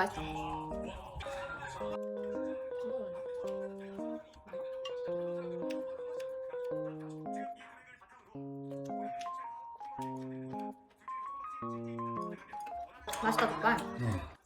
국수 맛있다. 족발. 네.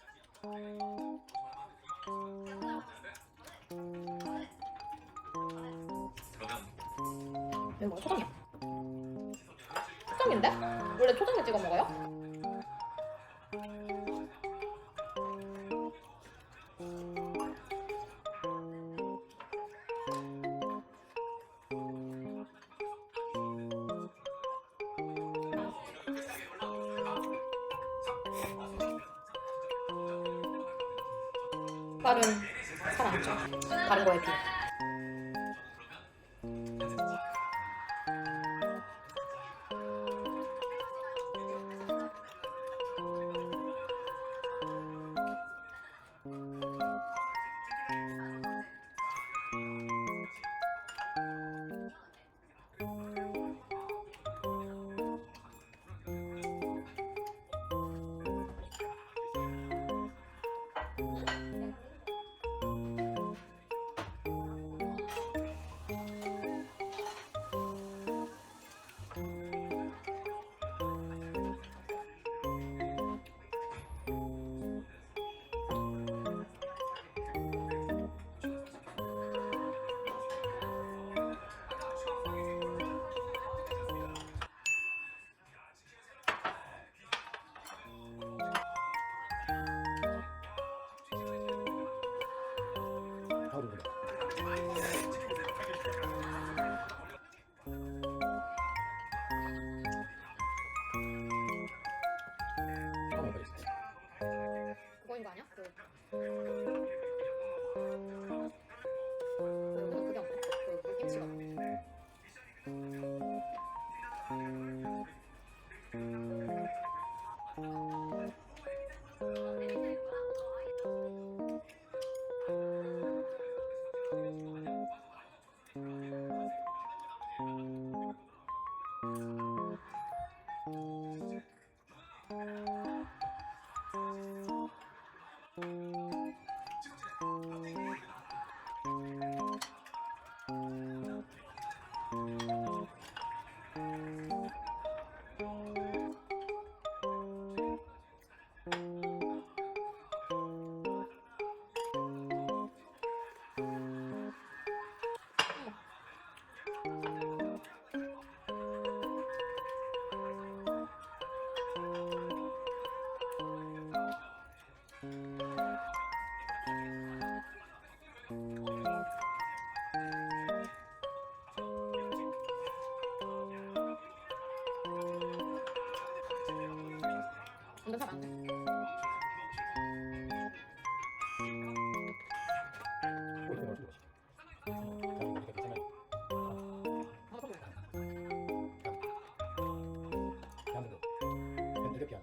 이렇게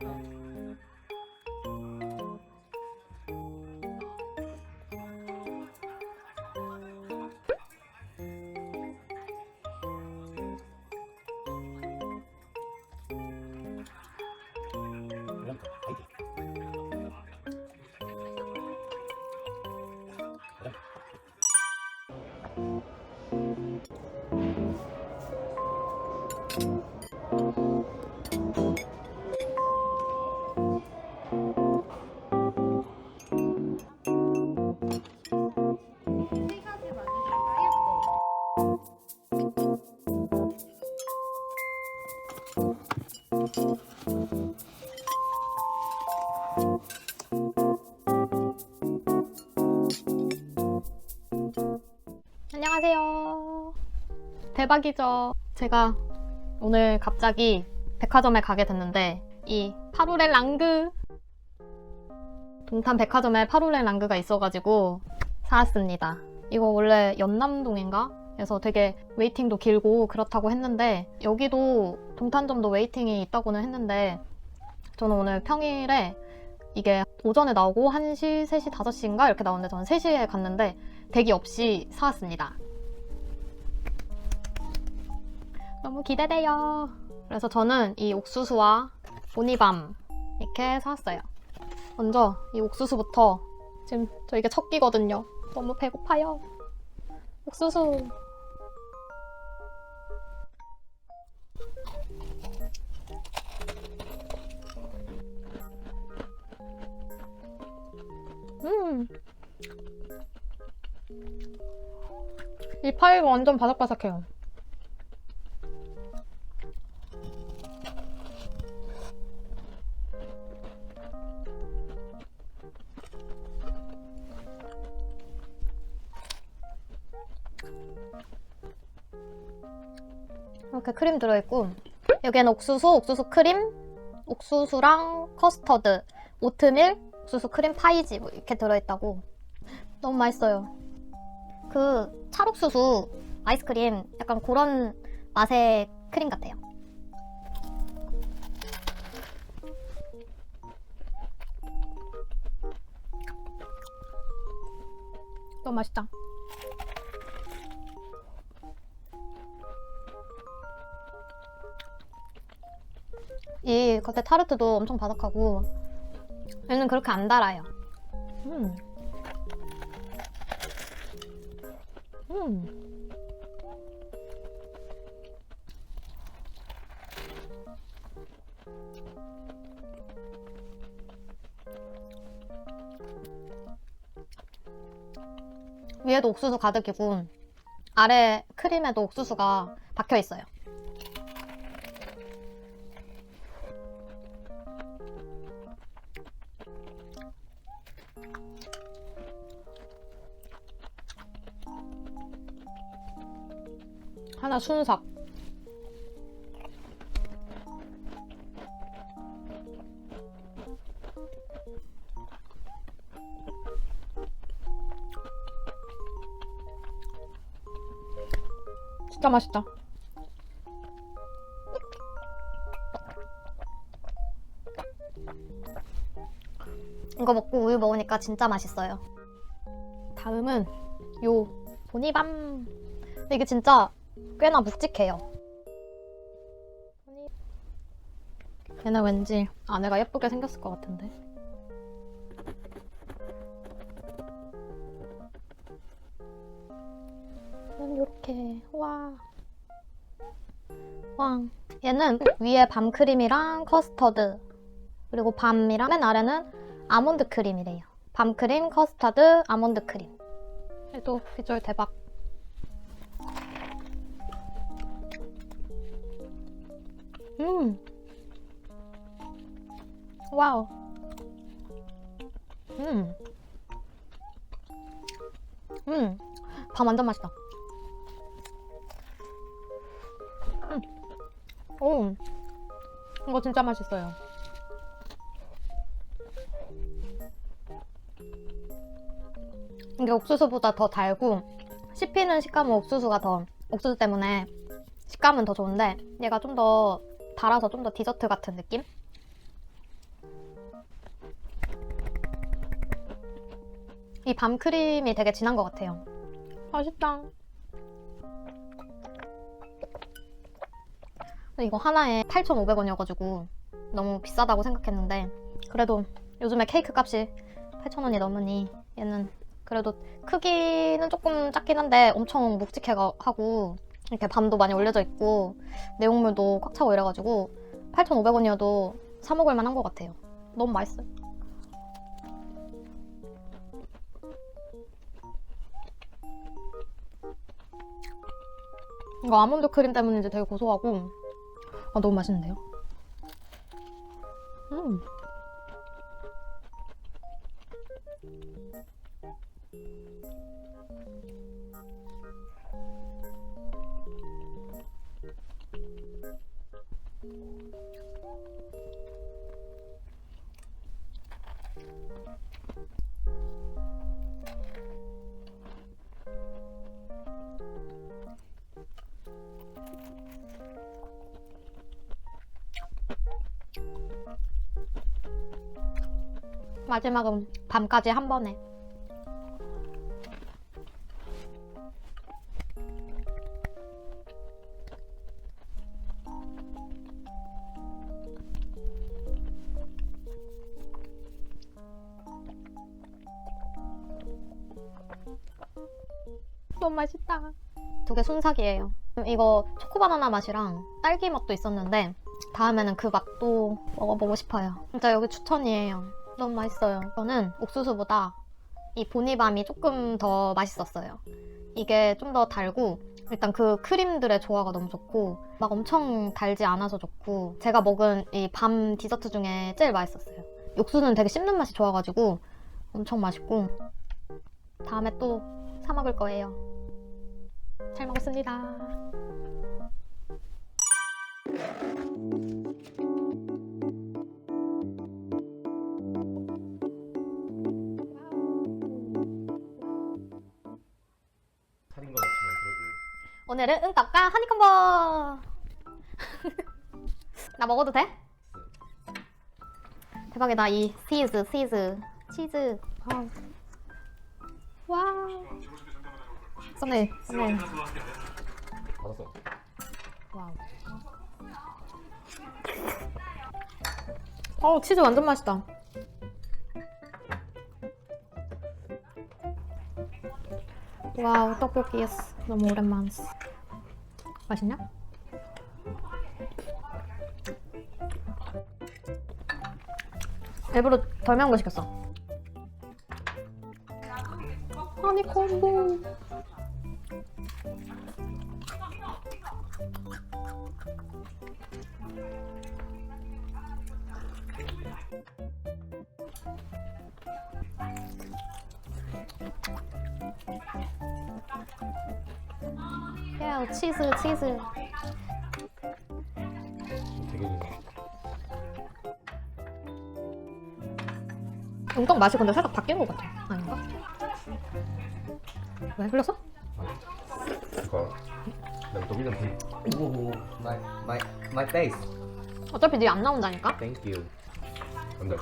넣어 안녕하세요. 대박이죠. 제가 오늘 갑자기 백화점에 가게 됐는데 이 파루레 랑그 동탄 백화점에 파루레 랑그가 있어가지고 사왔습니다. 이거 원래 연남동인가? 그래서 되게 웨이팅도 길고 그렇다고 했는데 여기도 동탄점도 웨이팅이 있다고는 했는데 저는 오늘 평일에 이게 오전에 나오고 1시, 3시, 5시인가 이렇게 나오는데 저는 3시에 갔는데 대기 없이 사왔습니다. 너무 기대돼요. 그래서 저는 이 옥수수와 보니밤 이렇게 사왔어요. 먼저 이 옥수수부터 지금 저 이게 첫 끼거든요. 너무 배고파요. 옥수수. 음. 이 파이가 완전 바삭바삭해요. 크림 들어있고 여기에는 옥수수, 옥수수 크림, 옥수수랑 커스터드, 오트밀, 옥수수 크림 파이지 뭐 이렇게 들어있다고 너무 맛있어요. 그 찰옥수수 아이스크림 약간 그런 맛의 크림 같아요. 너무 맛있다. 겉에 타르트도 엄청 바삭하고 얘는 그렇게 안 달아요. 음. 음. 위에도 옥수수 가득이고 아래 크림에도 옥수수가 박혀 있어요. 하나 순삭. 진짜 맛있다. 이거 먹고 우유 먹으니까 진짜 맛있어요. 다음은 요 보니밤. 근데 이게 진짜 꽤나 묵직해요. 얘는 왠지 아내가 예쁘게 생겼을 것 같은데. 얘는 이렇게 와. 와. 얘는 위에 밤크림이랑 커스터드 그리고 밤이랑 맨 아래는 아몬드 크림이래요. 밤크림, 커스터드, 아몬드 크림. 얘도 비주얼 대박. 음. 와우. 음. 음. 밤 완전 맛있다. 음. 오. 이거 진짜 맛있어요. 이게 옥수수보다 더 달고 씹히는 식감은 옥수수가 더 옥수수 때문에 식감은 더 좋은데 얘가 좀 더 달아서 좀 더 디저트 같은 느낌? 이 밤크림이 되게 진한 것 같아요. 맛있다. 이거 하나에 8,500원이어가지고 너무 비싸다고 생각했는데 그래도 요즘에 케이크 값이 8,000원이 넘으니 얘는 그래도 크기는 조금 작긴 한데 엄청 묵직해하고 이렇게 밤도 많이 올려져 있고 내용물도 꽉 차고 이래가지고 8,500원이어도 사 먹을 만한 것 같아요. 너무 맛있어요. 이거 아몬드 크림 때문인지 되게 고소하고 아 너무 맛있는데요? 음. 마지막은 밤까지 한 번에. 너무 맛있다. 두 개 순삭이에요. 이거 초코바나나 맛이랑 딸기 맛도 있었는데 다음에는 그 맛도 먹어보고 싶어요. 진짜 여기 추천이에요. 너무 맛있어요. 저는 옥수수보다 이 보니밤이 조금 더 맛있었어요. 이게 좀 더 달고 일단 그 크림들의 조화가 너무 좋고 막 엄청 달지 않아서 좋고 제가 먹은 이 밤 디저트 중에 제일 맛있었어요. 육수는 되게 씹는 맛이 좋아가지고 엄청 맛있고 다음에 또 사 먹을 거예요. 잘 먹었습니다. 오늘은 은떡과 허니콤보. 나 먹어도 돼? 대박이다 이 치즈 치즈 치즈. 와우. 썸네일 썸네일. 그래도 받았어. 와우. 어 치즈 완전 맛있다. 와우 떡볶이 너무 오랜만. 맛있냐? 일부러 덜 매운 거 시켰어. 아니 콤보. 야 치즈 치즈. 되게 용떡 맛이 근데 살짝 바뀐 것 같아. 아닌가? 왜 흘렸어? 그러니까 내가 또 믿는 분. Ooh, my my my face. 어차피 네안 나온다니까. Thank you. 근데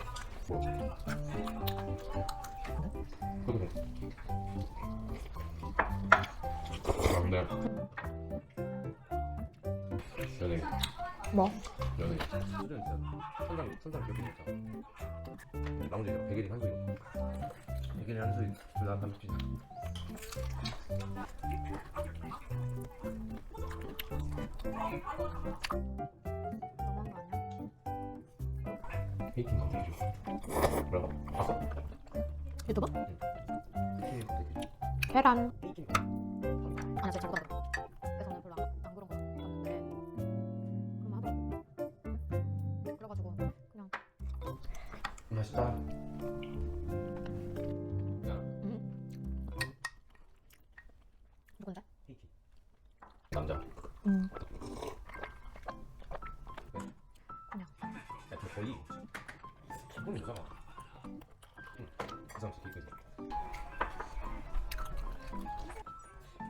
뭐? 연예 수준 진짜 천장 천장 기억이 진짜 나머지 백일이 한소이 백일이 한소이 둘다 너무한 거 아니야? 페이킹 컨텐츠 뭐라고? 봤어? 페이킹 컨텐츠 계란. 아니 진짜 나 누군데? 남자 음. 야, 저 거의 기분이 이상하. 응, 그 사람 진짜 있겠어.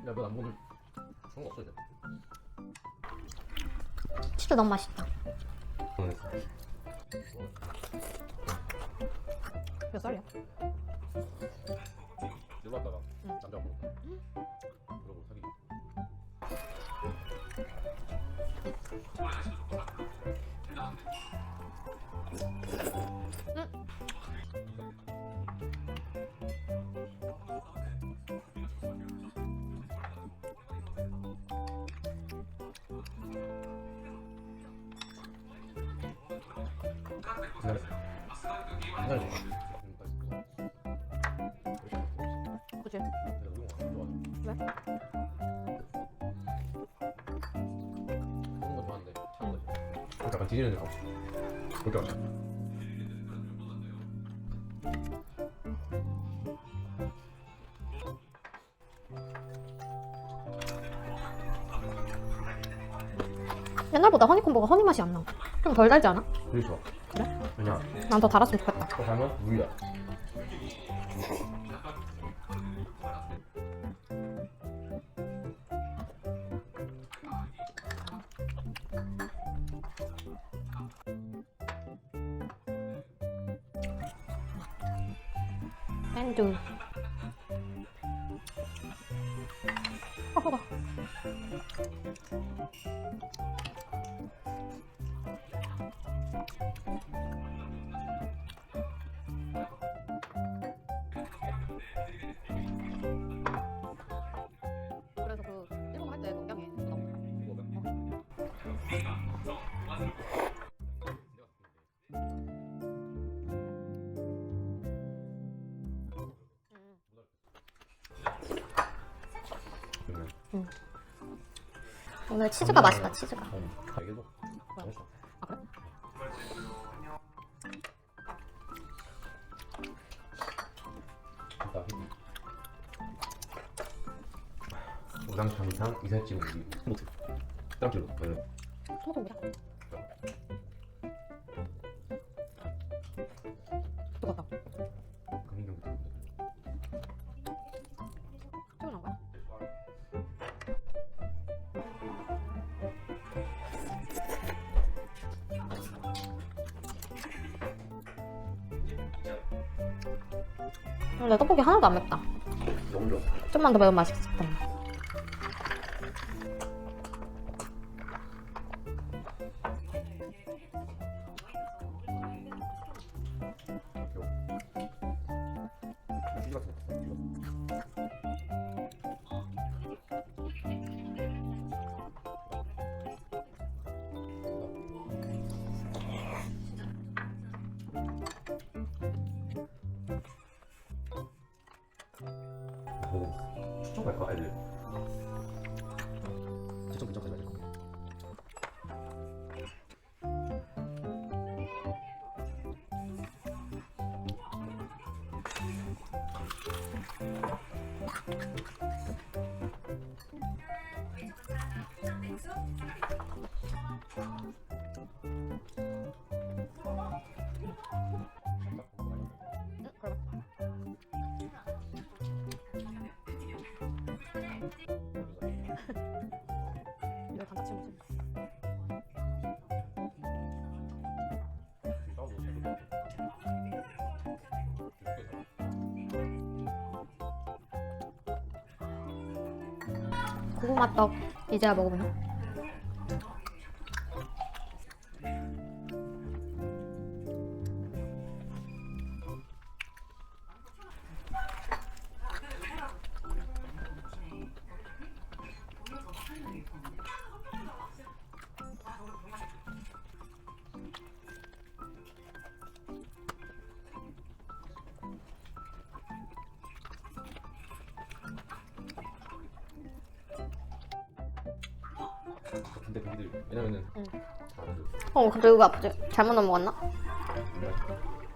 야, 너안 먹는 그런 거 없어 이제. 치즈 너무 맛있다. 그치? 왜? 약간 가고 싶어. 그렇게. 옛날보다 허니콤보가 허니 맛이 안 나. 좀 덜 달지 않아? 되게 좋아. 난 더 달았으면 좋겠다. 또 가면 물이야. 앤두. 어, 오늘 치즈가 맛있다, 치즈가. 어, 맛있어. 아, 그래? 그러니까 우당탕탕 이살찜 우리 스모트 땀질로 네. 소고기야. 근데 떡볶이 하나도 안 맵다. 너무 좋아 좀만 더 매운 맛있을 텐 이거 감자칩 고구마 떡 이제야 먹어보 냐? 근데 거기들 왜냐면은 응. 어 근데 이거 아프지? 잘못 넘어갔나?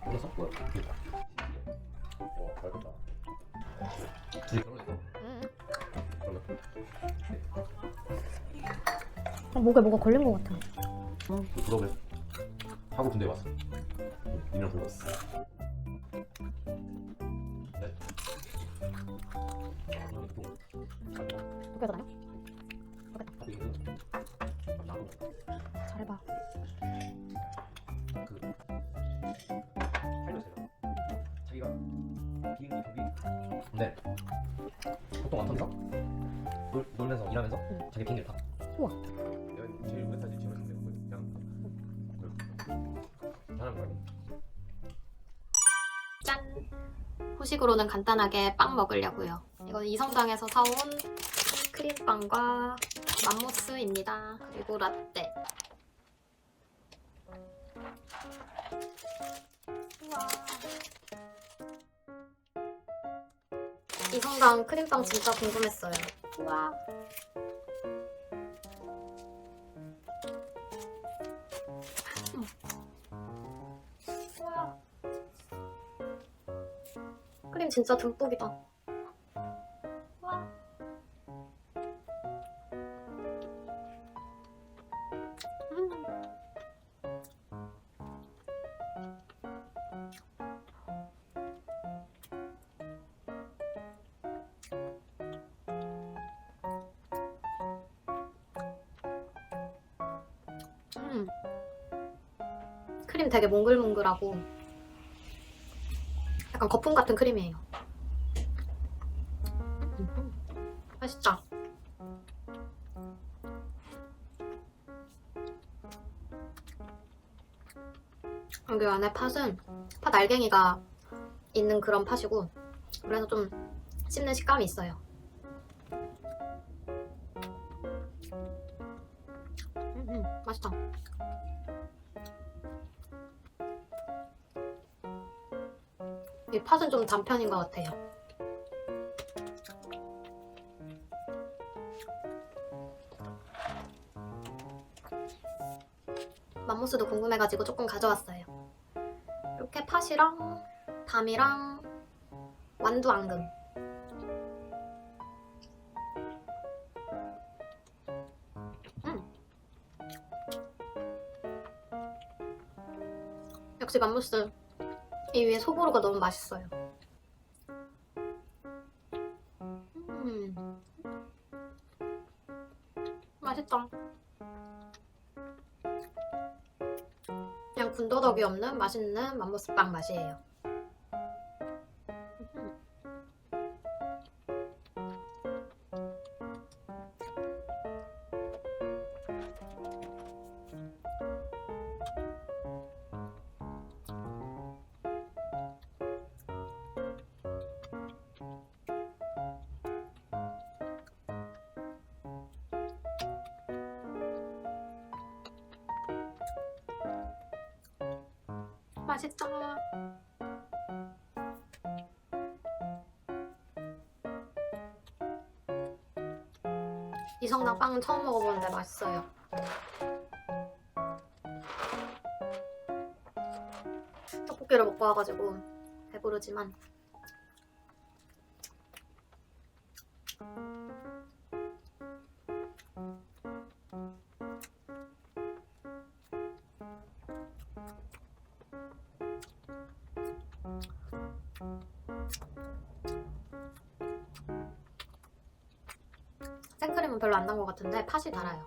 이거 섞고요 어 맛있다 둘이 결혼했어 응. 어, 목에 뭐가 걸린 것 같아. 그 졸업을 하고 군대 왔어. 2년 군대 왔어. 응. 자기 비행기를 타. 우와. 내가 제일 오래 타지 그냥 그 잘하는 거 아니야? 짠! 후식으로는 간단하게 빵 먹으려고요. 이건 이성당에서 사온 크림빵과 맘모스입니다. 그리고 라떼. 우와. 이성당 크림빵 진짜 궁금했어요. 우와. 크림 진짜 듬뿍이다. 와. 음. 음. 크림 되게 몽글몽글하고 약간 거품 같은 크림이에요. 음, 맛있다. 여기 안에 팥은 팥 알갱이가 있는 그런 팥이고 그래서 좀 씹는 식감이 있어요. 음, 음, 맛있다. 팥은 좀 단편인 것 같아요. 맘모스도 궁금해가지고 조금 가져왔어요. 이렇게 팥이랑 밤이랑 완두 앙금. 음. 역시 맘모스 이 위에 소보루가 너무 맛있어요. 음. 맛있다. 그냥 군더더기 없는 맛있는 맘모스빵 맛이에요. 맛있다. 이성당 빵은 처음 먹어보는데 맛있어요. 떡볶이를 먹고 와가지고 배부르지만 별로 안 단 것 같은데 팥이 달아요.